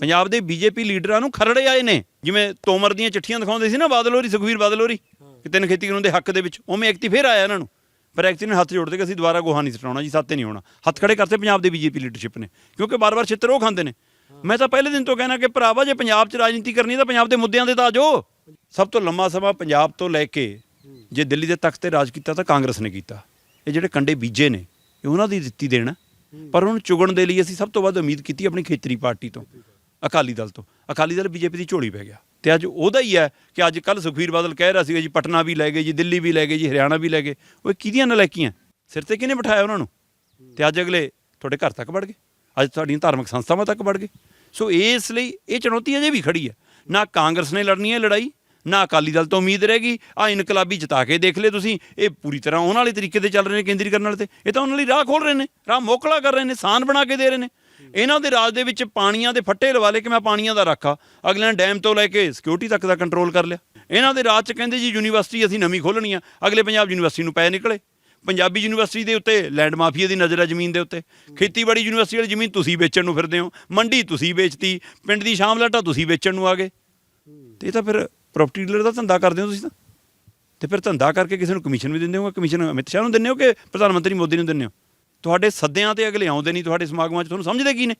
ਪੰਜਾਬ ਦੇ ਬੀਜੇਪੀ ਲੀਡਰਾਂ ਨੂੰ ਖਰੜੇ ਆਏ ਨੇ। ਜਿਵੇਂ ਤੋਮਰ ਦੀਆਂ ਚਿੱਠੀਆਂ ਦਿਖਾਉਂਦੇ ਸੀ ਨਾ ਬਾਦਲ ਹੋਰੀ ਸੁਖਵੀਰ ਬਾਦਲ ਹੋਰੀ ਕਿ ਤਿੰਨ ਖੇਤੀ ਕਾਨੂੰਨ ਦੇ ਹੱਕ ਦੇ ਵਿੱਚ। ਉਵੇਂ ਐਕਤੀ ਫੇਰ ਆਇਆ ਇਹਨਾਂ ਨੂੰ। ਪਰ ਐਕਤੀ ਨੇ ਹੱਥ ਜੋੜਦੇ ਕਿ ਅਸੀਂ ਦੁਬਾਰਾ ਗੋਹਾ ਨਹੀਂ ਸਟਾਉਣਾ ਜੀ, ਸਾਤੇ ਨਹੀਂ ਹੋਣਾ। ਹੱਥ ਖੜੇ ਕਰਤੇ ਪੰਜਾਬ ਦੇ ਬੀਜੇਪੀ ਲੀਡਰਸ਼ਿਪ ਨੇ। ਕਿਉਂਕਿ ਬਾਰ-ਬਾਰ ਛਿੱਤਰ ਉਹ ਖਾਂਦੇ ਨੇ। ਮੈਂ ਤਾਂ ਪਹਿਲੇ ਦਿਨ ਤੋਂ ਕਹਿਣਾ ਕਿ ਭਰਾਵਾ, ਜੇ ਪੰਜਾਬ 'ਚ ਰਾਜਨੀਤੀ ਕਰਨੀ ਤਾਂ ਪੰਜਾਬ ਦੇ ਮੁੱਦਿਆਂ ਦੇ ਤਾਂ ਆਜੋ ਸਭ ਤੋਂ ਲੰਮਾ ਸਮਾਂ ਪੰਜਾਬ ਤੋਂ ਲੈ ਕੇ ਜੇ ਦਿੱਲੀ ਦੇ ਤਖਤ ਤੇ ਰਾਜ ਕੀਤਾ ਤਾਂ ਕਾਂਗਰਸ ਨੇ ਕੀਤਾ। ਇਹ ਜਿਹੜੇ ਕੰਡੇ ਬੀਜੇ ਨੇ, ਇਹ ਉਹਨਾਂ ਦੀ ਦਿੱਤੀ ਦੇਣ। ਪਰ ਉਹਨੂੰ ਚੁਗਣ ਦੇ ਲਈ ਅਸੀਂ ਸਭ ਤੋਂ ਵੱਧ ਉਮੀਦ ਕੀਤੀ ਆਪਣੀ ਖੇਤਰੀ ਪਾਰਟੀ ਤੋਂ। ਅਕਾਲੀ ਦਲ ਤੋਂ। ਅਕਾਲੀ ਦਲ ਬੀਜੇਪੀ ਦੀ ਝੋਲੀ ਪੈ ਗਿਆ। ਤੇ ਅੱਜ ਉਹਦਾ ਹੀ ਹੈ ਕਿ ਅੱਜ ਕੱਲ ਸੁਖਬੀਰ ਬਾਦਲ ਕਹਿ ਰਿਹਾ ਸੀਗਾ ਜੀ, ਪਟਨਾ ਵੀ ਲੈ ਗਏ ਜੀ, ਦਿੱਲੀ ਵੀ ਲੈ ਗਏ ਜੀ, ਹਰਿਆਣਾ ਵੀ ਲੈ ਗਏ। ਉਹ ਇਹ ਕਿਹਦੀਆਂ ਨਲਾਇਕੀਆਂ? ਸਿਰ ਤੇ ਕਿਹਨੇ ਬਿਠਾਇਆ ਉਹਨਾਂ ਨੂੰ? ਤੇ ਅੱਜ ਅਗਲੇ ਤੁਹਾਡੇ ਘਰ ਤੱਕ ਵੜ ਗਏ। ਅੱਜ ਤੁਹਾਡੀਆਂ ਧਾਰਮਿਕ ਸੰਸਥਾਵਾਂ ਤੱਕ ਵੜ ਗਏ। ਸੋ ਇਸ ਲਈ ਇਹ ਚੁਣੌਤੀ ਅਜੇ ਵੀ ਖੜੀ ਹੈ। ਨਾ ਕਾਂਗਰਸ ਨੇ ਲੜਨੀ ਹੈ ਲੜਾਈ, ਨਾ ਅਕਾਲੀ ਦਲ ਤੋਂ ਉਮੀਦ ਰਹੇਗੀ ਆ ਇਨਕਲਾਬੀ ਜਿਤਾ ਕੇ ਦੇਖ ਲੈ ਤੁਸੀਂ। ਇਹ ਪੂਰੀ ਤਰ੍ਹਾਂ ਉਹਨਾਂ ਵਾਲੇ ਤਰੀਕੇ ਤੇ ਚੱਲ ਰਹੇ ਨੇ ਕੇਂਦਰੀਕਰਨ ਵਾਲੇ ਤੇ। ਇਹ ਤਾਂ ਉਹਨਾਂ ਲਈ ਰਾਹ ਖੋਲ ਰਹੇ ਨੇ, ਰਾਹ ਮੋਕਲਾ ਕਰ ਰਹੇ ਨੇ, ਸਾਨ ਬਣਾ ਕੇ ਦੇ ਰਹੇ ਨੇ। ਇਹਨਾਂ ਦੇ ਰਾਜ ਦੇ ਵਿੱਚ ਪਾਣੀਆਂ ਦੇ ਫੱਟੇ ਲਵਾ ਲਏ ਕਿ ਮੈਂ ਪਾਣੀਆਂ ਦਾ ਰੱਖਾ ਅਗਲੇ ਨੇ ਡੈਮ ਤੋਂ ਲੈ ਕੇ ਸਿਕਿਉਰਿਟੀ ਤੱਕ ਦਾ ਕੰਟਰੋਲ ਕਰ ਲਿਆ। ਇਹਨਾਂ ਦੇ ਰਾਜ 'ਚ ਕਹਿੰਦੇ ਜੀ ਯੂਨੀਵਰਸਿਟੀ ਅਸੀਂ ਨਵੀਂ ਖੋਲਣੀ ਆ। ਅਗਲੇ ਪੰਜਾਬ ਯੂਨੀਵਰਸਿਟੀ ਨੂੰ ਪੈ ਨਿਕਲੇ। ਪੰਜਾਬੀ ਯੂਨੀਵਰਸਿਟੀ ਦੇ ਉੱਤੇ ਲੈਂਡ ਮਾਫੀਆ ਦੀ ਨਜ਼ਰ ਹੈ ਜ਼ਮੀਨ ਦੇ ਉੱਤੇ। ਖੇਤੀਬਾੜੀ ਯੂਨੀਵਰਸਿਟੀ ਵਾਲੀ ਜ਼ਮੀਨ ਤੁਸੀਂ ਵੇਚਣ ਨੂੰ ਫਿਰਦੇ ਹੋ। ਮੰਡੀ ਤੁਸੀਂ ਵੇਚਤੀ। ਪਿੰਡ ਦੀ ਸ਼ਾਮ ਲਾਟਾ ਤੁਸੀਂ ਵੇਚਣ ਨੂੰ ਆ ਗਏ। ਤੇ ਇਹ ਤਾਂ ਫਿਰ ਪ੍ਰਾਪਰਟੀ ਡੀਲਰ ਦਾ ਧੰਦਾ ਕਰਦੇ ਹੋ ਤੁਸੀਂ ਤਾਂ। ਤੇ ਫਿਰ ਧੰਦਾ ਕਰਕੇ ਕਿਸੇ ਨੂੰ ਕਮਿਸ਼ਨ ਵੀ ਦਿੰਦੇ ਹੋ ਕਮਿਸ਼ਨ ਅਮਿਤ ਸ਼ਾਹ ਨੂੰ ਦਿੰਦੇ ਹੋ ਕਿ ਪ੍ਰਧਾਨ ਮੰਤਰੀ ਮੋਦੀ ਨੂੰ ਦਿੰਦੇ ਹੋ? ਤੁਹਾਡੇ ਸੱਦਿਆਂ ਤੇ ਅਗਲੇ ਆਉਂਦੇ ਨਹੀਂ ਤੁਹਾਡੇ ਸਮਾਗਮਾਂ 'ਚ ਤੁਹਾਨੂੰ ਸਮਝਦੇ ਕੀ ਨੇ?